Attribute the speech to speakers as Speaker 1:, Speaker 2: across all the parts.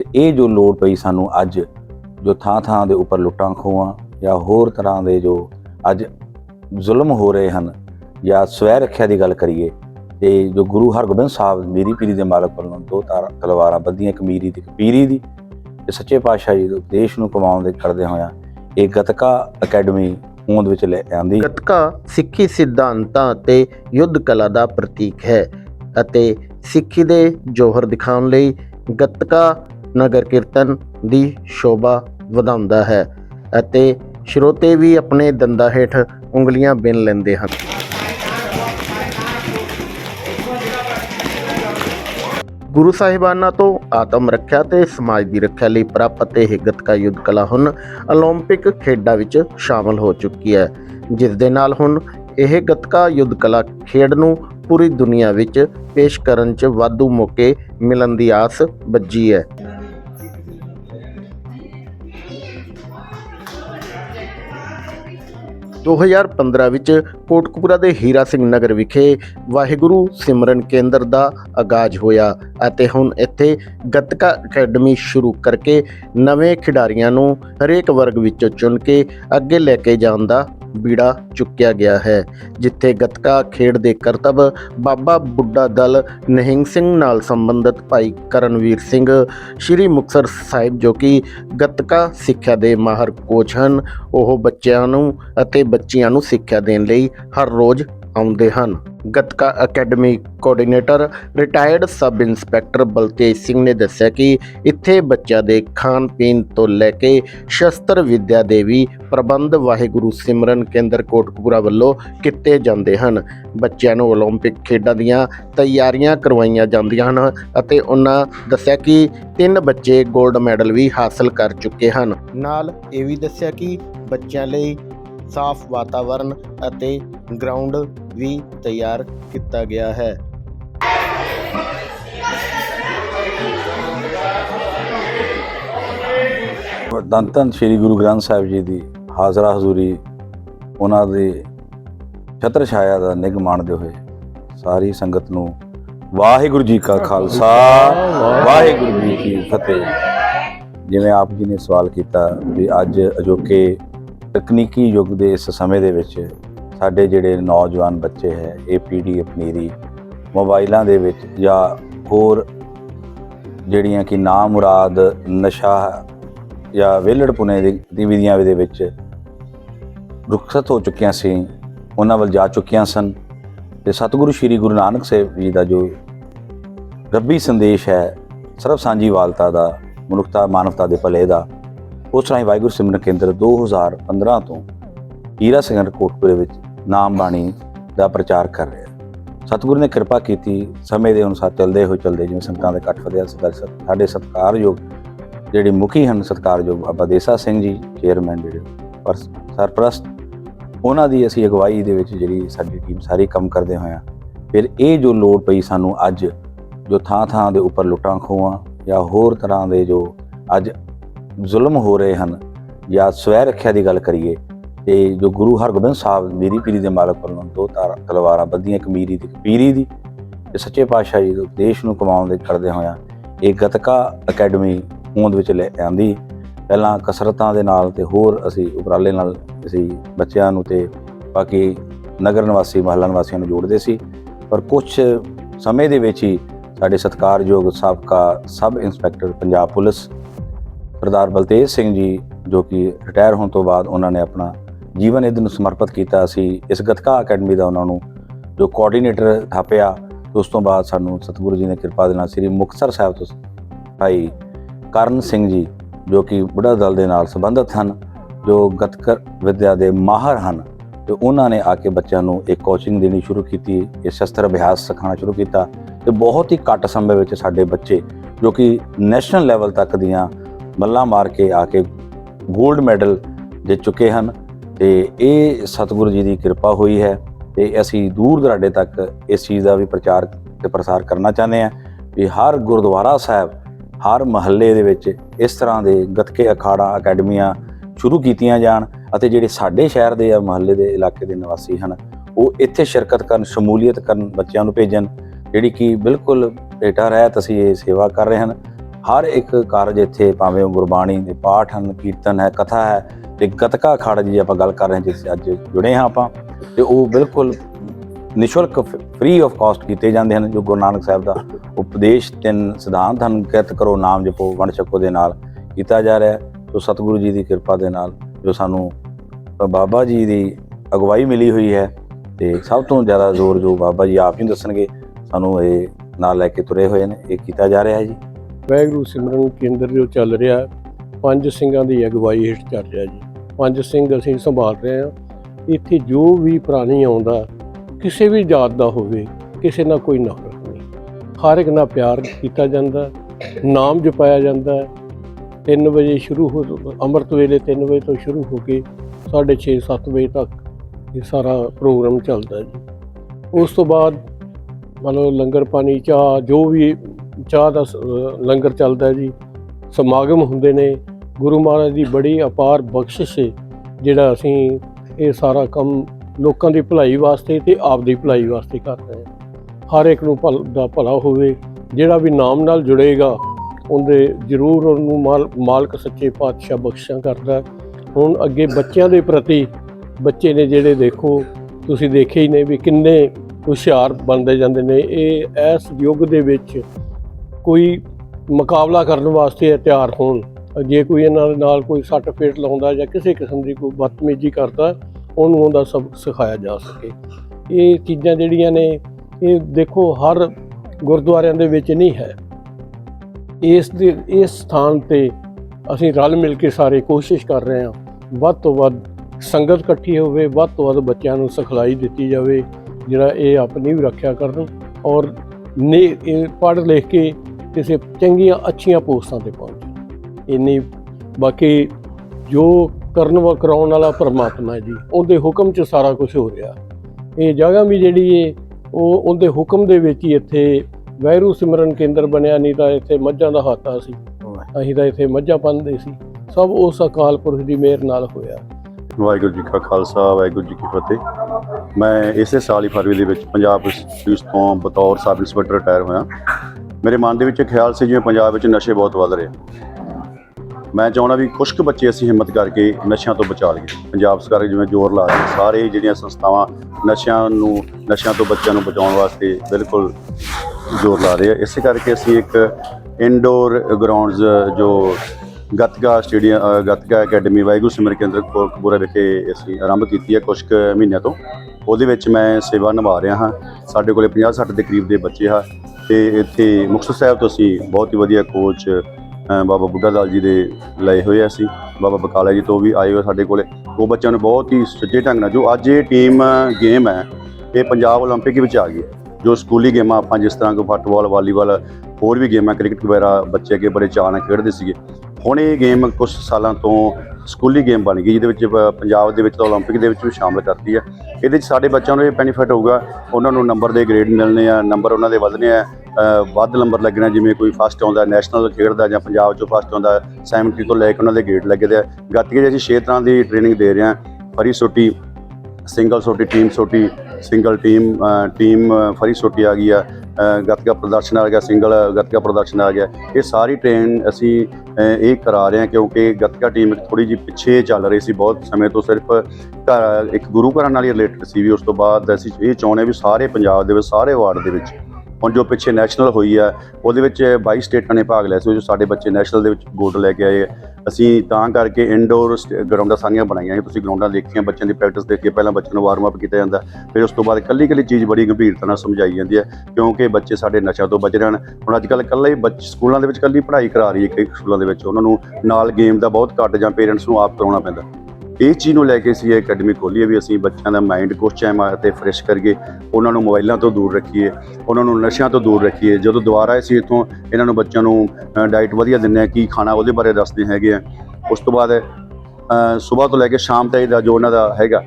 Speaker 1: ਤੇ ਇਹ ਜੋ ਲੋੜ ਪਈ ਸਾਨੂੰ ਅੱਜ, ਜੋ ਥਾਂ ਥਾਂ ਦੇ ਉੱਪਰ ਲੁੱਟਾਂ ਖੋਹਾਂ ਜਾਂ ਹੋਰ ਤਰ੍ਹਾਂ ਦੇ ਜੋ ਅੱਜ ਜ਼ੁਲਮ ਹੋ ਰਹੇ ਹਨ ਜਾਂ ਸਵੈ ਰੱਖਿਆ ਦੀ ਗੱਲ ਕਰੀਏ, ਤੇ ਜੋ ਗੁਰੂ ਹਰਗੋਬਿੰਦ ਸਾਹਿਬ ਮੇਰੀ ਪੀਰੀ ਦੇ ਮਾਲਕ ਵੱਲੋਂ ਦੋ ਤਾਰ ਤਲਵਾਰਾਂ ਬੱਧੀਆਂ, ਇੱਕ ਮੀਰੀ ਤੇ ਇੱਕ ਪੀਰੀ ਦੀ, ਤੇ ਸੱਚੇ ਪਾਤਸ਼ਾਹ ਜੀ ਦੇ ਉਪਦੇਸ਼ ਨੂੰ ਕਮਾਉਣ ਦੇ ਕਰਦੇ ਹੋਇਆ ਇਹ ਗਤਕਾ ਅਕੈਡਮੀ ਹੋਂਦ ਵਿੱਚ ਲੈ ਆਂਦੀ।
Speaker 2: ਗੱਤਕਾ ਸਿੱਖੀ ਸਿਧਾਂਤਾਂ ਅਤੇ ਯੁੱਧ ਕਲਾ ਦਾ ਪ੍ਰਤੀਕ ਹੈ ਅਤੇ ਸਿੱਖੀ ਦੇ ਜੋਹਰ ਦਿਖਾਉਣ ਲਈ ਗੱਤਕਾ ਨਗਰ ਕੀਰਤਨ ਦੀ ਸ਼ੋਭਾ ਵਧਾਉਂਦਾ ਹੈ ਅਤੇ ਸਰੋਤੇ ਵੀ ਆਪਣੇ ਦੰਦਾਂ ਹੇਠ ਉਂਗਲੀਆਂ ਬਿੰਨ ਲੈਂਦੇ ਹਨ ਗੁਰੂ ਸਾਹਿਬਾਨਾਂ ਤੋਂ ਆਤਮ ਰੱਖਿਆ ਤੇ ਸਮਾਜ ਦੀ ਰੱਖਿਆ ਲਈ ਪ੍ਰਾਪਤ ਇਹ ਗੱਤਕਾ ਯੁੱਧ ਕਲਾ ਹੁਣ 올림픽 ਖੇਡਾਂ ਵਿੱਚ ਸ਼ਾਮਲ ਹੋ ਚੁੱਕੀ ਹੈ ਜਿਸ ਦੇ ਨਾਲ ਹੁਣ ਇਹ ਗੱਤਕਾ ਯੁੱਧ ਕਲਾ ਖੇਡ ਨੂੰ ਪੂਰੀ ਦੁਨੀਆ ਵਿੱਚ ਪੇਸ਼ ਕਰਨ 'ਚ ਵਾਧੂ ਮੌਕੇ ਮਿਲਣ ਦੀ ਆਸ ਬੱਜੀ ਹੈ ਦੋ ਹਜ਼ਾਰ 15 ਵਿੱਚ ਕੋਟਕਪੂਰਾ ਦੇ ਹੀਰਾ ਸਿੰਘ ਨਗਰ ਵਿਖੇ ਵਾਹਿਗੁਰੂ ਸਿਮਰਨ ਕੇਂਦਰ ਦਾ ਆਗਾਜ਼ ਹੋਇਆ ਅਤੇ ਹੁਣ ਇੱਥੇ ਗੱਤਕਾ ਅਕੈਡਮੀ ਸ਼ੁਰੂ ਕਰਕੇ ਨਵੇਂ ਖਿਡਾਰੀਆਂ ਨੂੰ ਹਰੇਕ ਵਰਗ ਵਿੱਚੋਂ ਚੁਣ ਕੇ ਅੱਗੇ ਲੈ ਕੇ ਜਾਣ ਦਾ ਬੀੜਾ ਚੁੱਕਿਆ ਗਿਆ ਹੈ, ਜਿੱਥੇ ਗੱਤਕਾ ਖੇਡ ਦੇ ਕਰਤੱਵ ਬਾਬਾ ਬੁੱਢਾ ਦਲ ਨਹਿੰਗ ਸਿੰਘ ਨਾਲ ਸੰਬੰਧਿਤ ਭਾਈ ਕਰਨਵੀਰ ਸਿੰਘ, ਸ਼੍ਰੀ ਮੁਕਤਸਰ ਸਾਹਿਬ ਜੋ ਕਿ ਗੱਤਕਾ ਸਿੱਖਿਆ ਦੇ ਮਾਹਰ ਕੋਚ ਹਨ, ਉਹ ਬੱਚਿਆਂ ਨੂੰ ਅਤੇ ਬੱਚੀਆਂ ਨੂੰ ਸਿੱਖਿਆ ਦੇਣ ਲਈ ਹਰ ਰੋਜ਼ ਆਉਂਦੇ ਹਨ। Gatka academy coordinator, retired sub inspector Baltej Singh ਨੇ ਦੱਸਿਆ ਕਿ ਇੱਥੇ ਬੱਚਿਆਂ ਦੇ ਖਾਣ ਪੀਣ ਤੋਂ ਲੈ ਕੇ ਸ਼ਸਤਰ ਵਿਦਿਆ ਦੇ ਵੀ ਪ੍ਰਬੰਧ ਵਾਹਿਗੁਰੂ ਸਿਮਰਨ ਕੇਂਦਰ ਕੋਟਕਪੂਰਾ ਵੱਲੋਂ ਕੀਤੇ ਜਾਂਦੇ ਹਨ। ਬੱਚਿਆਂ ਨੂੰ 올림픽 ਖੇਡਾਂ ਦੀਆਂ ਤਿਆਰੀਆਂ ਕਰਵਾਈਆਂ ਜਾਂਦੀਆਂ ਹਨ ਅਤੇ ਉਹਨਾਂ ਦੱਸਿਆ ਕਿ ਤਿੰਨ ਬੱਚੇ 골ਡ ਮੈਡਲ ਵੀ ਹਾਸਲ ਕਰ ਚੁੱਕੇ ਹਨ। ਨਾਲ ਇਹ ਵੀ ਦੱਸਿਆ ਕਿ ਬੱਚਿਆਂ ਲਈ ਸਾਫ਼ ਵਾਤਾਵਰਣ ਅਤੇ ਗਰਾਊਂਡ ਵੀ ਤਿਆਰ ਕੀਤਾ ਗਿਆ ਹੈ।
Speaker 1: ਧੰਨ ਧੰਨ ਸ੍ਰੀ ਗੁਰੂ ਗ੍ਰੰਥ ਸਾਹਿਬ ਜੀ ਦੀ ਹਾਜ਼ਰਾ ਹਜ਼ੂਰੀ, ਉਹਨਾਂ ਦੇ ਛਤਰ ਛਾਇਆ ਦਾ ਨਿੱਘ ਮਾਣਦੇ ਹੋਏ ਸਾਰੀ ਸੰਗਤ ਨੂੰ ਵਾਹਿਗੁਰੂ ਜੀ ਕਾ ਖਾਲਸਾ, ਵਾਹਿਗੁਰੂ ਜੀ ਕੀ ਫਤਿਹ। ਜਿਵੇਂ ਆਪ ਜੀ ਨੇ ਸਵਾਲ ਕੀਤਾ ਵੀ ਅੱਜ ਅਜੋਕੇ ਤਕਨੀਕੀ ਯੁੱਗ ਦੇ ਇਸ ਸਮੇਂ ਦੇ ਵਿੱਚ ਸਾਡੇ ਜਿਹੜੇ ਨੌਜਵਾਨ ਬੱਚੇ ਹੈ, ਇਹ ਪੀੜ੍ਹੀ ਅਪਨੀਰੀ ਮੋਬਾਈਲਾਂ ਦੇ ਵਿੱਚ ਜਾਂ ਹੋਰ ਜਿਹੜੀਆਂ ਕਿ ਨਾ ਮੁਰਾਦ, ਨਸ਼ਾ ਜਾਂ ਵਿਹਲੜਪੁਣੇ ਦੀ ਗਤੀਵਿਧੀਆਂ ਦੇ ਵਿੱਚ ਰੁਖਸਤ ਹੋ ਚੁੱਕੀਆਂ ਸੀ, ਉਹਨਾਂ ਵੱਲ ਜਾ ਚੁੱਕੀਆਂ ਸਨ। ਤੇ ਸਤਿਗੁਰੂ ਸ੍ਰੀ ਗੁਰੂ ਨਾਨਕ ਸਾਹਿਬ ਜੀ ਦਾ ਜੋ ਰੱਬੀ ਸੰਦੇਸ਼ ਹੈ, ਸਰਬ ਸਾਂਝੀਵਾਲਤਾ ਦਾ, ਮਨੁੱਖਤਾ, ਮਾਨਵਤਾ ਦੇ ਭਲੇ ਦਾ ਉਸ ਰਾਹੀਂ ਵਾਹਿਗੁਰੂ ਸਿਮਰਨ ਕੇਂਦਰ 2015 ਤੋਂ ਹੀਰਾ ਸਿੰਘ ਕੋਟਪੁਰੇ ਵਿੱਚ ਨਾਮ ਬਾਣੀ ਦਾ ਪ੍ਰਚਾਰ ਕਰ ਰਿਹਾ ਸਤਿਗੁਰੂ ਨੇ ਕਿਰਪਾ ਕੀਤੀ, ਸਮੇਂ ਦੇ ਅਨੁਸਾਰ ਚੱਲਦੇ ਹੋਏ ਚੱਲਦੇ ਜਿਵੇਂ ਸੰਗਤਾਂ ਦੇ ਇਕੱਠ ਵਧਿਆ ਸਾਡੇ ਸਤਿਕਾਰਯੋਗ ਜਿਹੜੇ ਮੁਖੀ ਹਨ, ਸਤਿਕਾਰਯੋਗ ਬਾਬਾ ਦੇਸਾ ਸਿੰਘ ਜੀ, ਚੇਅਰਮੈਨ ਜਿਹੜੇ ਪਰ ਸਰਪ੍ਰਸਤ, ਉਹਨਾਂ ਦੀ ਅਸੀਂ ਅਗਵਾਈ ਦੇ ਵਿੱਚ ਜਿਹੜੀ ਸਾਡੀ ਟੀਮ ਸਾਰੀ ਕੰਮ ਕਰਦੇ ਹੋਇਆ ਫਿਰ ਇਹ ਜੋ ਲੋੜ ਪਈ ਸਾਨੂੰ ਅੱਜ, ਜੋ ਥਾਂ ਥਾਂ ਦੇ ਉੱਪਰ ਲੁੱਟਾਂ ਖੋਹਾਂ ਜਾਂ ਹੋਰ ਤਰ੍ਹਾਂ ਦੇ ਜੋ ਅੱਜ ਜ਼ੁਲਮ ਹੋ ਰਹੇ ਹਨ ਜਾਂ ਸਵੈ ਰੱਖਿਆ ਦੀ ਗੱਲ ਕਰੀਏ, ਤੇ ਜੋ ਗੁਰੂ ਹਰਗੋਬਿੰਦ ਸਾਹਿਬ ਮੇਰੀ ਪੀਰੀ ਦੇ ਮਾਲਕ ਵੱਲੋਂ ਦੋ ਤਾਰ, ਤਲਵਾਰਾਂ ਬੱਧੀਆਂ ਇੱਕ ਮੀਰੀ ਤੇ ਇੱਕ ਪੀਰੀ ਦੀ, ਤੇ ਸੱਚੇ ਪਾਤਸ਼ਾਹ ਜੀ ਦੇ ਉਪਦੇਸ਼ ਨੂੰ ਕਮਾਉਣ ਦੇ ਕਰਦੇ ਹੋਇਆ ਇਹ ਗਤਕਾ ਅਕੈਡਮੀ ਹੋਂਦ ਵਿੱਚ ਲੈ ਆਂਦੀ। ਪਹਿਲਾਂ ਕਸਰਤਾਂ ਦੇ ਨਾਲ ਤੇ ਹੋਰ ਅਸੀਂ ਉਪਰਾਲੇ ਨਾਲ ਅਸੀਂ ਬੱਚਿਆਂ ਨੂੰ ਤੇ ਬਾਕੀ ਨਗਰ ਨਿਵਾਸੀ, ਮਹੱਲਾ ਨਿਵਾਸੀਆਂ ਨੂੰ ਜੋੜਦੇ ਸੀ, ਪਰ ਕੁਝ ਸਮੇਂ ਦੇ ਵਿੱਚ ਹੀ ਸਾਡੇ ਸਤਿਕਾਰਯੋਗ ਸਾਬਕਾ sub inspector Punjab police Sardar Baltej Singh ji ਜੋ ਕਿ ਰਿਟਾਇਰ ਹੋਣ ਤੋਂ ਬਾਅਦ ਉਹਨਾਂ ਨੇ ਆਪਣਾ ਜੀਵਨ ਇਹਦੇ ਨੂੰ ਸਮਰਪਿਤ ਕੀਤਾ ਸੀ। ਇਸ ਗਤਕਾ ਅਕੈਡਮੀ ਦਾ ਉਹਨਾਂ ਨੂੰ ਜੋ ਕੋਆਰਡੀਨੇਟਰ ਥਾਪਿਆ ਤੇ ਉਸ ਤੋਂ ਬਾਅਦ ਸਾਨੂੰ ਸਤਿਗੁਰੂ ਜੀ ਨੇ ਕਿਰਪਾ ਦੇ ਨਾਲ ਸ੍ਰੀ ਮੁਕਤਸਰ ਸਾਹਿਬ ਤੋਂ ਭਾਈ ਕਰਨ ਸਿੰਘ ਜੀ, ਜੋ ਕਿ ਬੁੱਢਾ ਦਲ ਦੇ ਨਾਲ ਸੰਬੰਧਿਤ ਹਨ, ਜੋ ਗਤਕਰ ਵਿਦਿਆ ਦੇ ਮਾਹਰ ਹਨ, ਤੇ ਉਹਨਾਂ ਨੇ ਆ ਕੇ ਬੱਚਿਆਂ ਨੂੰ ਇੱਕ ਕੋਚਿੰਗ ਦੇਣੀ ਸ਼ੁਰੂ ਕੀਤੀ, ਇਹ ਸ਼ਸਤਰ ਅਭਿਆਸ ਸਿਖਾਉਣਾ ਸ਼ੁਰੂ ਕੀਤਾ, ਤੇ ਬਹੁਤ ਹੀ ਘੱਟ ਸਮੇਂ ਵਿੱਚ ਸਾਡੇ ਬੱਚੇ ਜੋ ਕਿ ਨੈਸ਼ਨਲ ਲੈਵਲ ਤੱਕ ਦੀਆਂ ਮੱਲਾਂ ਮਾਰ ਕੇ ਆ ਕੇ 골ਡ ਮੈਡਲ ਜਿੱਤ ਚੁੱਕੇ ਹਨ ਤੇ ਇਹ ਸਤਿਗੁਰੂ ਜੀ ਦੀ ਕਿਰਪਾ ਹੋਈ ਹੈ ਤੇ ਅਸੀਂ ਦੂਰ ਦਰਾਡੇ ਤੱਕ ਇਸ ਚੀਜ਼ ਦਾ ਵੀ ਪ੍ਰਚਾਰ ਤੇ ਪ੍ਰਸਾਰ ਕਰਨਾ ਚਾਹੁੰਦੇ ਹਾਂ ਵੀ ਹਰ ਗੁਰਦੁਆਰਾ ਸਾਹਿਬ, ਹਰ ਮਹੱਲੇ ਦੇ ਵਿੱਚ ਇਸ ਤਰ੍ਹਾਂ ਦੇ ਗੱਤਕੇ ਅਖਾੜਾ ਅਕੈਡਮੀਆਂ ਸ਼ੁਰੂ ਕੀਤੀਆਂ ਜਾਣ ਅਤੇ ਜਿਹੜੇ ਸਾਡੇ ਸ਼ਹਿਰ ਦੇ ਜਾਂ ਮਹੱਲੇ ਦੇ ਇਲਾਕੇ ਦੇ ਨਿਵਾਸੀ ਹਨ, ਉਹ ਇੱਥੇ ਸ਼ਿਰਕਤ ਕਰਨ, ਸ਼ਮੂਲੀਅਤ ਕਰਨ ਬੱਚਿਆਂ ਨੂੰ ਭੇਜਣ, ਜਿਹੜੀ ਕਿ ਬਿਲਕੁਲ ਭੇਟਾ ਰਹਿਤ ਅਸੀਂ ਇਹ ਸੇਵਾ ਕਰ ਰਹੇ ਹਨ ਹਰ ਇੱਕ ਕਾਰਜ ਇੱਥੇ ਭਾਵੇਂ ਉਹ ਗੁਰਬਾਣੀ ਦੇ ਪਾਠ ਹਨ, ਕੀਰਤਨ ਹੈ, ਕਥਾ ਹੈ, ਤੇ ਗਤਕਾ ਅਖਾੜਾ ਦੀ ਆਪਾਂ ਗੱਲ ਕਰ ਰਹੇ ਹਾਂ, ਜਿਸ ਅੱਜ ਜੁੜੇ ਹਾਂ ਆਪਾਂ, ਤੇ ਉਹ ਬਿਲਕੁਲ ਨਿਸ਼ੁਲਕ ਫ੍ਰੀ ਆਫ ਕਾਸਟ ਕੀਤੇ ਜਾਂਦੇ ਹਨ, ਜੋ ਗੁਰੂ ਨਾਨਕ ਸਾਹਿਬ ਦਾ ਉਪਦੇਸ਼ ਤਿੰਨ ਸਿਧਾਂਤ ਹਨ ਕਿਰਤ ਕਰੋ, ਨਾਮ ਜਪੋ ਵੰਡ ਛਕੋ ਦੇ ਨਾਲ ਕੀਤਾ ਜਾ ਰਿਹਾ ਹੈ ਸੋ ਸਤਿਗੁਰੂ ਜੀ ਦੀ ਕਿਰਪਾ ਦੇ ਨਾਲ, ਜੋ ਸਾਨੂੰ ਬਾਬਾ ਜੀ ਦੀ ਅਗਵਾਈ ਮਿਲੀ ਹੋਈ ਹੈ, ਤੇ ਸਭ ਤੋਂ ਜ਼ਿਆਦਾ ਜ਼ੋਰ ਜੋ ਬਾਬਾ ਜੀ ਆਪ ਹੀ ਦੱਸਣਗੇ, ਸਾਨੂੰ ਇਹ ਨਾਲ ਲੈ ਕੇ ਤੁਰੇ ਹੋਏ ਨੇ, ਇਹ ਕੀਤਾ ਜਾ ਰਿਹਾ ਹੈ ਜੀ।
Speaker 3: ਵਾਹਿਗੁਰੂ ਸਿਮਰਨ ਕੇਂਦਰ ਜੋ ਚੱਲ ਰਿਹਾ ਪੰਜ ਸਿੰਘਾਂ ਦੀ ਅਗਵਾਈ ਹੇਠ ਚੱਲ ਰਿਹਾ ਜੀ। ਪੰਜ ਸਿੰਘ ਅਸੀਂ ਸੰਭਾਲ ਰਹੇ ਹਾਂ। ਇੱਥੇ ਜੋ ਵੀ ਪ੍ਰਾਣੀ ਆਉਂਦਾ, ਕਿਸੇ ਵੀ ਜਾਤ ਦਾ ਹੋਵੇ, ਕਿਸੇ ਨਾਲ ਕੋਈ ਨਫ਼ਰਤ ਨਹੀਂ। ਹਰ ਇੱਕ ਨਾਲ ਪਿਆਰ ਕੀਤਾ ਜਾਂਦਾ, ਨਾਮ ਜਪਾਇਆ ਜਾਂਦਾ। 3 ਵਜੇ ਸ਼ੁਰੂ ਹੋ, ਅੰਮ੍ਰਿਤ ਵੇਲੇ 3 ਵਜੇ ਤੋਂ ਸ਼ੁਰੂ ਹੋ ਕੇ 6:30 7 ਵਜੇ ਤੱਕ ਇਹ ਸਾਰਾ ਪ੍ਰੋਗਰਾਮ ਚੱਲਦਾ ਜੀ। ਉਸ ਤੋਂ ਬਾਅਦ ਮਤਲਬ ਲੰਗਰ ਪਾਣੀ, ਚਾਹ, ਜੋ ਵੀ ਚਾਹ ਦਾ ਸ- ਲੰਗਰ ਚੱਲਦਾ ਜੀ। ਸਮਾਗਮ ਹੁੰਦੇ ਨੇ। ਗੁਰੂ ਮਹਾਰਾਜ ਦੀ ਬੜੀ ਅਪਾਰ ਬਖਸ਼ਿਸ਼ ਹੈ ਜਿਹੜਾ ਅਸੀਂ ਇਹ ਸਾਰਾ ਕੰਮ ਲੋਕਾਂ ਦੀ ਭਲਾਈ ਵਾਸਤੇ ਤੇ ਆਪ ਦੀ ਭਲਾਈ ਵਾਸਤੇ ਕਰ ਰਹੇ ਹਾਂ। ਹਰ ਇੱਕ ਨੂੰ ਭਲ, ਦਾ ਭਲਾ ਹੋਵੇ, ਜਿਹੜਾ ਵੀ ਨਾਮ ਨਾਲ ਜੁੜੇਗਾ, ਉਹਦੇ ਜ਼ਰੂਰ ਉਹਨੂੰ ਮਾਲ, ਮਾਲਕ ਸੱਚੇ ਪਾਤਸ਼ਾਹ ਬਖਸ਼ਾਂ ਕਰਦਾ ਹੁਣ ਅੱਗੇ ਬੱਚਿਆਂ ਦੇ ਪ੍ਰਤੀ, ਬੱਚੇ ਨੇ ਜਿਹੜੇ ਦੇਖੋ, ਤੁਸੀਂ ਦੇਖੇ ਹੀ ਨੇ ਵੀ ਕਿੰਨੇ ਹੁਸ਼ਿਆਰ ਬਣਦੇ ਜਾਂਦੇ ਨੇ। ਇਹ ਇਸ ਯੁੱਗ ਦੇ ਵਿੱਚ ਕੋਈ ਮੁਕਾਬਲਾ ਕਰਨ ਵਾਸਤੇ ਤਿਆਰ ਹੋਣ, ਜੇ ਕੋਈ ਇਹਨਾਂ ਦੇ ਨਾਲ ਕੋਈ ਸੱਟ ਫੇਟ ਲਾਉਂਦਾ ਜਾਂ ਕਿਸੇ ਕਿਸਮ ਦੀ ਕੋਈ ਬਦਤਮੀਜ਼ੀ ਕਰਦਾ, ਉਹਨੂੰ ਉਹਦਾ ਸਬਕ ਸਿਖਾਇਆ ਜਾ ਸਕੇ। ਇਹ ਚੀਜ਼ਾਂ ਜਿਹੜੀਆਂ ਨੇ, ਇਹ ਦੇਖੋ ਹਰ ਗੁਰਦੁਆਰਿਆਂ ਦੇ ਵਿੱਚ ਨਹੀਂ ਹੈ। ਇਸ ਦੇ, ਇਸ ਸਥਾਨ ਤੇ ਅਸੀਂ ਰਲ ਮਿਲ ਕੇ ਸਾਰੇ ਕੋਸ਼ਿਸ਼ ਕਰ ਰਹੇ ਹਾਂ, ਵੱਧ ਤੋਂ ਵੱਧ ਸੰਗਤ ਇਕੱਠੀ ਹੋਵੇ, ਵੱਧ ਤੋਂ ਵੱਧ ਬੱਚਿਆਂ ਨੂੰ ਸਿਖਲਾਈ ਦਿੱਤੀ ਜਾਵੇ, ਜਿਹੜਾ ਇਹ ਆਪਣੀ ਵੀ ਰੱਖਿਆ ਕਰਨ ਔਰ ਨੇ, ਇਹ ਪੜ੍ਹ ਲਿਖ ਕੇ ਕਿਸੇ ਚੰਗੀਆਂ ਅੱਛੀਆਂ ਪੋਸਟਾਂ ਤੇ ਪਹੁੰਚਣ ਇੰਨੀ ਬਾਕੀ ਜੋ ਕਰਨ ਵਾ ਕਰਾਉਣ ਵਾਲਾ ਪਰਮਾਤਮਾ ਜੀ ਉਹਦੇ ਹੁਕਮ 'ਚ ਸਾਰਾ ਕੁਝ ਹੋ ਰਿਹਾ। ਇਹ ਜਗ੍ਹਾ ਵੀ ਜਿਹੜੀ ਹੈ ਉਹ ਉਹਦੇ ਹੁਕਮ ਦੇ ਵਿੱਚ ਹੀ ਇੱਥੇ ਵੈਰੂ ਸਿਮਰਨ ਕੇਂਦਰ ਬਣਿਆ ਨਹੀਂ ਤਾਂ ਇੱਥੇ ਮੱਝਾਂ ਦਾ ਹਾਤਾ ਸੀ। ਅਸੀਂ ਤਾਂ ਇੱਥੇ ਮੱਝਾਂ ਪੰਦੇ ਸੀ। ਸਭ ਉਸ ਅਕਾਲ ਪੁਰਖ ਦੀ ਮਿਹਰ ਨਾਲ ਹੋਇਆ।
Speaker 4: ਵਾਹਿਗੁਰੂ ਜੀ ਕਾ ਖਾਲਸਾ ਵਾਹਿਗੁਰੂ ਜੀ ਕੀ ਫਤਿਹ। ਮੈਂ ਇਸੇ ਸਾਲ ਹੀ ਫਰਵਰੀ ਦੇ ਵਿੱਚ ਪੰਜਾਬ ਪੁਲਿਸ ਤੋਂ ਬਤੌਰ ਸਬ ਇੰਸਪੈਕਟਰ ਰਿਟਾਇਰ ਹੋਇਆ। ਮੇਰੇ ਮਨ ਦੇ ਵਿੱਚ ਇੱਕ ਖਿਆਲ ਸੀ ਜਿਵੇਂ ਪੰਜਾਬ ਵਿੱਚ ਨਸ਼ੇ ਬਹੁਤ ਵੱਧ ਰਹੇ ਮੈਂ ਚਾਹੁੰਦਾ ਵੀ ਕੁਝ ਕੁ ਬੱਚੇ ਅਸੀਂ ਹਿੰਮਤ ਕਰਕੇ ਨਸ਼ਿਆਂ ਤੋਂ ਬਚਾ ਲਈਏ। ਪੰਜਾਬ ਸਰਕਾਰ ਜਿਵੇਂ ਜ਼ੋਰ ਲਾ ਰਹੀ ਸਾਰੇ ਜਿਹੜੀਆਂ ਸੰਸਥਾਵਾਂ ਨਸ਼ਿਆਂ ਨੂੰ ਨਸ਼ਿਆਂ ਤੋਂ ਬੱਚਿਆਂ ਨੂੰ ਬਚਾਉਣ ਵਾਸਤੇ ਬਿਲਕੁਲ ਜ਼ੋਰ ਲਾ ਰਹੇ ਆ। ਇਸੇ ਕਰਕੇ ਅਸੀਂ ਇੱਕ ਇਨਡੋਰ ਗਰਾਊਂਡਸ ਜੋ ਗੱਤਕਾ ਸਟੇਡੀਅਮ ਅ, ਗੱਤਕਾ ਅਕੈਡਮੀ ਵਾਹਿਗੁਰੂ ਸਿਮਰ ਕੇਂਦਰ ਕੋਟਕਪੂਰਾ ਵਿਖੇ ਅਸੀਂ ਆਰੰਭ ਕੀਤੀ ਹੈ ਕੁਝ ਕੁ ਮਹੀਨਿਆਂ ਤੋਂ। ਉਹਦੇ ਵਿੱਚ ਮੈਂ ਸੇਵਾ ਨਿਭਾ ਰਿਹਾ ਹਾਂ। ਸਾਡੇ ਕੋਲੇ 50 60 ਦੇ ਕਰੀਬ ਦੇ ਬੱਚੇ ਆ। ਤੇ ਇੱਥੇ ਮੁਕਤਸਰ ਸਾਹਿਬ ਤੋਂ ਅਸੀਂ ਬਹੁਤ ਹੀ ਵਧੀਆ ਕੋਚ ਅ, ਬਾਬਾ ਬੁੱਢਾ ਲਾਲ ਜੀ ਦੇ ਲਏ ਹੋਏ ਆ ਅਸੀਂ ਬਾਬਾ ਬਕਾਲਾ ਜੀ ਤੋਂ ਵੀ ਆਏ ਹੋਏ ਸਾਡੇ ਕੋਲੇ ਉਹ ਬੱਚਿਆਂ ਨੂੰ ਬਹੁਤ ਹੀ ਸੁਚੱਜੇ ਢੰਗ ਨਾਲ ਜੋ ਅੱਜ ਇਹ ਟੀਮ ਗੇਮ ਹੈ ਇਹ ਪੰਜਾਬ 올림픽 ਵਿੱਚ ਆ ਗਈ ਹੈ। ਜੋ ਸਕੂਲੀ ਗੇਮਾਂ ਆਪਾਂ ਜਿਸ ਤਰ੍ਹਾਂ ਕਿ ਫੁੱਟਬਾਲ ਵਾਲੀਬਾਲ ਹੋਰ ਵੀ ਗੇਮਾਂ ਕ੍ਰਿਕਟ ਵਗੈਰਾ ਬੱਚੇ ਅੱਗੇ ਬੜੇ ਚਾਅ ਨਾਲ ਖੇਡਦੇ ਸੀਗੇ ਹੁਣ ਇਹ ਗੇਮ ਕੁਝ ਸਾਲਾਂ ਤੋਂ ਸਕੂਲੀ ਗੇਮ ਬਣ ਗਈ ਜਿਹਦੇ ਵਿੱਚ ਪ- ਪੰਜਾਬ ਦੇ ਵਿੱਚ ਤਾਂ 올림픽 ਦੇ ਵਿੱਚ ਵੀ ਸ਼ਾਮਲ ਕਰਤੀ ਹੈ ਇਹਦੇ ਵਿੱਚ ਸਾਡੇ ਬੱਚਿਆਂ ਨੂੰ ਇਹ ਬੈਨੀਫਿਟ ਹੋਊਗਾ ਉਹਨਾਂ ਨੂੰ ਨੰਬਰ ਦੇ ਗ੍ਰੇਡ ਮਿਲਣੇ ਆ ਨੰਬਰ ਉਹਨਾਂ ਦੇ ਵਧਣੇ ਆ ਅ, ਵੱਧ ਨੰਬਰ ਲੱਗਣਾ, ਜਿਵੇਂ ਕੋਈ ਫਸਟ ਆਉਂਦਾ ਨੈਸ਼ਨਲ ਖੇਡਦਾ ਜਾਂ ਪੰਜਾਬ ਚੋਂ ਫਸਟ ਆਉਂਦਾ 70 ਤੋਂ ਲੈ ਕੇ ਉਹਨਾਂ ਦੇ ਗ੍ਰੇਡ ਲੱਗਦੇ ਆ। ਗੱਤਕੇ 'ਚ ਅਸੀਂ ਛੇ ਤਰ੍ਹਾਂ ਦੀ ਟ੍ਰੇਨਿੰਗ ਦੇ ਰਹੇ ਹਾਂ। ਫਰੀ ਸੋਟੀ ਸਿੰਗਲ ਸੋਟੀ ਟੀਮ ਸੋਟੀ ਸਿੰਗਲ ਟੀਮ ਟੀਮ ਫਰੀ ਸੋਟੀ ਆ ਗਈ ਆ। ਗੱਤਕਾ ਪ੍ਰਦਰਸ਼ਨ ਆ ਗਿਆ ਸਿੰਗਲ ਗੱਤਕਾ ਪ੍ਰਦਰਸ਼ਨ ਆ ਗਿਆ। ਇਹ ਸਾਰੀ ਟ੍ਰੇਨ ਅਸੀਂ ਇਹ ਕਰਾ ਰਹੇ ਹਾਂ ਕਿਉਂਕਿ ਗੱਤਕਾ ਟੀਮ ਥੋੜੀ ਜਿਹੀ ਪਿੱਛੇ ਚੱਲ ਰਹੀ ਸੀ ਬਹੁਤ ਸਮੇਂ ਤੋਂ, ਸਿਰਫ ਘਰ, ਇੱਕ ਗੁਰੂ ਘਰਾਂ ਨਾਲ ਹੀ ਰਿਲੇਟਡ ਸੀ ਵੀ ਉਸ ਤੋਂ ਬਾਅਦ ਅਸੀਂ ਇਹ ਚਾਹੁੰਦੇ ਵੀ ਸਾਰੇ ਪੰਜਾਬ ਦੇ ਵਿੱਚ, ਸਾਰੇ ਵਾਰਡ ਦੇ ਵਿੱਚ ਹੁਣ ਜੋ ਪਿੱਛੇ ਨੈਸ਼ਨਲ ਹੋਈ ਆ, ਉਹਦੇ ਵਿੱਚ 22 ਸਟੇਟਾਂ ਨੇ ਭਾਗ ਲਿਆ ਸੀ ਜੋ ਸਾਡੇ ਬੱਚੇ ਨੈਸ਼ਨਲ ਦੇ ਵਿੱਚ ਗੋਲਡ ਲੈ ਕੇ ਆਏ ਆ। ਅਸੀਂ ਤਾਂ ਕਰਕੇ ਇਨਡੋਰ ਗਰਾਊਂਡਾਂ ਸਾਰੀਆਂ ਬਣਾਈਆਂ ਸੀ। ਤੁਸੀਂ ਗਰਾਊਂਡਾਂ ਦੇਖੀਆਂ, ਬੱਚਿਆਂ ਦੀ ਪ੍ਰੈਕਟਿਸ ਦੇਖ ਕੇ ਪਹਿਲਾਂ ਬੱਚਿਆਂ ਨੂੰ ਵਾਰਮ ਅਪ ਕੀਤਾ ਜਾਂਦਾ, ਫਿਰ ਉਸ ਤੋਂ ਬਾਅਦ ਕੱਲੀ ਕੱਲੀ ਚੀਜ਼ ਬੜੀ ਗੰਭੀਰਤਾ ਨਾਲ ਸਮਝਾਈ ਜਾਂਦੀ ਹੈ ਕਿਉਂਕਿ ਬੱਚੇ ਸਾਡੇ ਨਸ਼ਾ ਤੋਂ ਬਚ ਰਹਿਣ ਹੁਣ ਅੱਜ ਕੱਲ੍ਹ ਇਕੱਲਾ ਹੀ ਬੱਚ ਸਕੂਲਾਂ ਦੇ ਵਿੱਚ ਕੱਲੀ ਪੜ੍ਹਾਈ ਕਰਾ ਰਹੀ ਹੈ, ਕਈ ਸਕੂਲਾਂ ਦੇ ਵਿੱਚ। ਉਹਨਾਂ ਨੂੰ ਨਾਲ ਗੇਮ ਦਾ ਬਹੁਤ ਘੱਟ ਜਾਂ ਪੇਰੈਂਟਸ ਨੂੰ ਆਪ ਕਰਾਉਣਾ ਪੈਂਦਾ। ਇਹ ਚੀਜ਼ ਨੂੰ ਲੈ ਕੇ ਅਸੀਂ ਇਹ ਅਕੈਡਮੀ ਖੋਲੀ ਹੈ ਵੀ ਅਸੀਂ ਬੱਚਿਆਂ ਦਾ ਮਾਈਂਡ ਕੁਛ ਟਾਈਮ ਤੇ ਫਰੈਸ਼ ਕਰੀਏ ਉਹਨਾਂ ਨੂੰ ਮੋਬਾਈਲਾਂ ਤੋਂ ਦੂਰ ਰੱਖੀਏ ਉਹਨਾਂ ਨੂੰ ਨਸ਼ਿਆਂ ਤੋਂ ਦੂਰ ਰੱਖੀਏ ਜਦੋਂ ਦੁਬਾਰਾ ਅਸੀਂ ਇੱਥੋਂ ਇਹਨਾਂ ਨੂੰ ਬੱਚਿਆਂ ਨੂੰ ਡਾਈਟ ਵਧੀਆ ਦਿੰਦੇ ਆ ਕੀ ਖਾਣਾ ਉਹਦੇ ਬਾਰੇ ਦੱਸਦੇ ਹੈਗੇ ਆ ਉਸ ਤੋਂ ਬਾਅਦ ਸਵੇਰ ਤੋਂ ਲੈ ਕੇ ਸ਼ਾਮ ਤੱਕ ਦਾ ਜੋ ਉਹਨਾਂ ਦਾ ਹੈਗਾ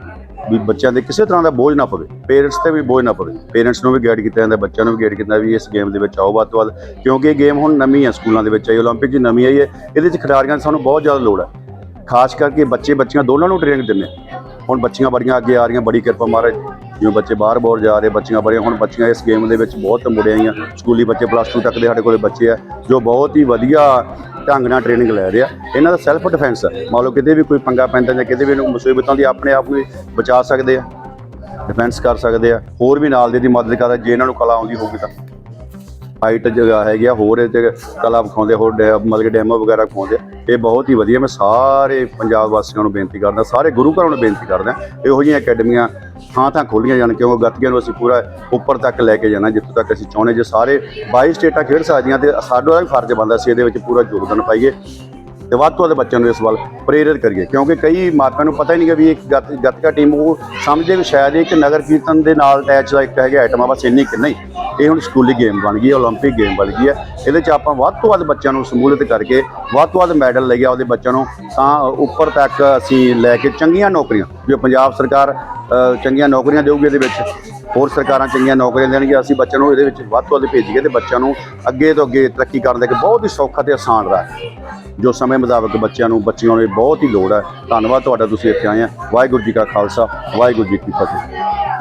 Speaker 4: ਵੀ ਬੱਚਿਆਂ ਦੇ ਕਿਸੇ ਤਰ੍ਹਾਂ ਦਾ ਬੋਝ ਨਾ ਪਵੇ ਪੇਰੈਂਟਸ ਤੇ ਵੀ ਬੋਝ ਨਾ ਪਵੇ ਪੇਰੈਂਟਸ ਨੂੰ ਵੀ ਗਾਈਡ ਕੀਤਾ ਜਾਂਦਾ ਬੱਚਿਆਂ ਨੂੰ ਵੀ ਗਾਈਡ ਕੀਤਾ ਵੀ ਇਸ ਗੇਮ ਦੇ ਵਿੱਚ ਆਓ ਵੱਧ ਤੋਂ ਵੱਧ ਕਿਉਂਕਿ ਇਹ ਗੇਮ ਹੁਣ ਨਵੀਂ ਹੈ ਸਕੂਲਾਂ ਦੇ ਵਿੱਚ ਆਈ 올림픽 'ਚ ਨਵੀਂ ਆਈ ਹੈ ਇਹਦੇ ਵਿੱਚ ਖਿਡਾਰੀਆਂ ਦੀ ਸਾਨੂੰ ਬਹੁਤ ਜ਼ਿਆਦਾ ਲੋੜ ਹੈ ਖਾਸ ਕਰਕੇ ਬੱਚੇ ਬੱਚੀਆਂ ਦੋਨਾਂ ਨੂੰ ਟ੍ਰੇਨਿੰਗ ਦਿੰਦੇ ਹੁਣ ਬੱਚੀਆਂ ਬੜੀਆਂ ਅੱਗੇ ਆ ਰਹੀਆਂ, ਬੜੀ ਕਿਰਪਾ ਮਹਾਰਾਜ। ਜਿਵੇਂ ਬੱਚੇ ਬਾਹਰ ਬੋਰ ਜਾ ਰਹੇ, ਬੱਚੀਆਂ ਬੜੀਆਂ ਹੁਣ ਬੱਚੀਆਂ ਇਸ ਗੇਮ ਦੇ ਵਿੱਚ ਬਹੁਤ ਮੁੜੇ ਆਈਆਂ। ਸਕੂਲੀ ਬੱਚੇ ਪਲੱਸ 2 ਤੱਕ ਦੇ ਸਾਡੇ ਕੋਲੇ ਬੱਚੇ ਆ, ਜੋ ਬਹੁਤ ਹੀ ਵਧੀਆ ਢੰਗ ਨਾਲ ਟ੍ਰੇਨਿੰਗ ਲੈ ਰਹੇ ਆ। ਇਹਨਾਂ ਦਾ ਸੈਲਫ ਡਿਫੈਂਸ ਮੰਨ ਲਓ ਕਿਤੇ ਵੀ ਕੋਈ ਪੰਗਾ ਪੈਂਦਾ ਜਾਂ ਕਿਤੇ ਵੀ ਇਹਨੂੰ ਮੁਸੀਬਤਾਂ ਦੀ ਆਪਣੇ ਆਪ ਨੂੰ ਬਚਾ ਸਕਦੇ ਆ। ਡਿਫੈਂਸ ਕਰ ਸਕਦੇ ਆ। ਹੋਰ ਵੀ ਨਾਲ ਦੇ ਦੀ ਮਦਦ ਕਰਦਾ ਜੇ ਇਹਨਾਂ ਨੂੰ ਕਲਾ ਆਉਂਦੀ ਹੋਊਗੀ ਤਾਂ। ਹਾਈਟ ਜਗ੍ਹਾ ਹੈਗੀ ਆ, ਹੋਰ ਇਹ ਕਲਾ ਵਿਖਾਉਂਦੇ ਹੋਰ ਡੈ- ਮਤਲਬ ਕਿ ਡੈਮੋ ਵਗੈਰਾ ਵਿਖਾਉਂਦੇ ਇਹ ਬਹੁਤ ਹੀ ਵਧੀਆ, ਮੈਂ ਸਾਰੇ ਪੰਜਾਬ ਵਾਸੀਆਂ ਨੂੰ ਬੇਨਤੀ ਕਰਦਾ, ਸਾਰੇ ਗੁਰੂ ਘਰਾਂ ਨੂੰ ਬੇਨਤੀ ਕਰਦਾ, ਇਹੋ ਜਿਹੀਆਂ ਅਕੈਡਮੀਆਂ ਥਾਂ ਥਾਂ ਖੋਲੀਆਂ ਜਾਣ, ਕਿਉਂਕਿ ਗੱਤਕੇ ਨੂੰ ਅਸੀਂ ਪੂਰਾ ਉੱਪਰ ਤੱਕ ਲੈ ਕੇ ਜਾਣਾ, ਜਿੱਥੋਂ ਤੱਕ ਅਸੀਂ ਚਾਹੁੰਦੇ ਜੇ ਸਾਰੇ 22 ਸਟੇਟਾਂ ਖੇਡ ਸਕਦੀਆਂ ਤੇ ਸਾਡਾ ਵੀ ਫਰਜ਼ ਬਣਦਾ ਸੀ ਇਹਦੇ ਵਿੱਚ ਪੂਰਾ ਯੋਗਦਾਨ ਪਾਈਏ। ਤੇ ਵੱਧ ਤੋਂ ਵੱਧ ਬੱਚਿਆਂ ਨੂੰ ਇਸ ਵੱਲ ਪ੍ਰੇਰਿਤ ਕਰੀਏ ਕਿਉਂਕਿ ਕਈ ਮਾਪਿਆਂ ਨੂੰ ਪਤਾ ਹੀ ਨਹੀਂ ਕਿ ਵੀ ਇੱਕ ਗੱਤ ਗੱਤਕਾ ਟੀਮ ਉਹ ਸਮਝਦੇ ਵੀ ਸ਼ਾਇਦ ਇਹ ਇੱਕ ਨਗਰ ਕੀਰਤਨ ਦੇ ਨਾਲ ਅਟੈਚ ਦਾ ਇੱਕ ਹੈਗਾ ਆਈਟਮ ਆ ਬਸ ਇੰਨੀ ਕਿ ਨਹੀਂ ਇਹ ਹੁਣ ਸਕੂਲੀ ਗੇਮ ਬਣ ਗਈ ਹੈ 올림픽 ਗੇਮ ਬਣ ਗਈ ਹੈ ਇਹਦੇ 'ਚ ਆਪਾਂ ਵੱਧ ਤੋਂ ਵੱਧ ਬੱਚਿਆਂ ਨੂੰ ਸਮੂਲਿਤ ਕਰਕੇ ਵੱਧ ਤੋਂ ਵੱਧ ਮੈਡਲ ਲਈਏ ਉਹਦੇ ਬੱਚਿਆਂ ਨੂੰ ਤਾਂ ਉੱਪਰ ਤੱਕ ਅਸੀਂ ਲੈ ਕੇ ਚੰਗੀਆਂ ਨੌਕਰੀਆਂ ਜੋ ਪੰਜਾਬ ਸਰਕਾਰ ਅ, ਚੰਗੀਆਂ ਨੌਕਰੀਆਂ ਦੇਊਗੀ ਇਹਦੇ ਵਿੱਚ ਹੋਰ ਸਰਕਾਰਾਂ ਚੰਗੀਆਂ ਨੌਕਰੀਆਂ ਦੇਣਗੀਆਂ ਅਸੀਂ ਬੱਚਿਆਂ ਨੂੰ ਇਹਦੇ ਵਿੱਚ ਵੱਧ ਤੋਂ ਵੱਧ ਭੇਜੀਏ ਤੇ ਬੱਚਿਆਂ ਨੂੰ ਅੱਗੇ ਤੋਂ ਅੱਗੇ ਤਰੱਕੀ ਕਰਨ ਦਾ ਇੱਕ ਬਹੁਤ ਹੀ ਸੌਖਾ ਤੇ ਆਸਾਨ ਰਾਹ ਹੈ ਜੋ ਸਮੇਂ ਮੁਤਾਬਕ ਬੱਚਿਆਂ ਨੂੰ, ਬੱਚੀਆਂ ਨੂੰ ਬਹੁਤ ਹੀ ਲੋੜ ਹੈ। ਧੰਨਵਾਦ ਤੁਹਾਡਾ, ਤੁਸੀਂ ਇੱਥੇ ਆਏ ਆ। ਵਾਹਿਗੁਰੂ ਜੀ ਕਾ ਖਾਲਸਾ, ਵਾਹਿਗੁਰੂ ਜੀ ਕੀ ਫਤਿਹ।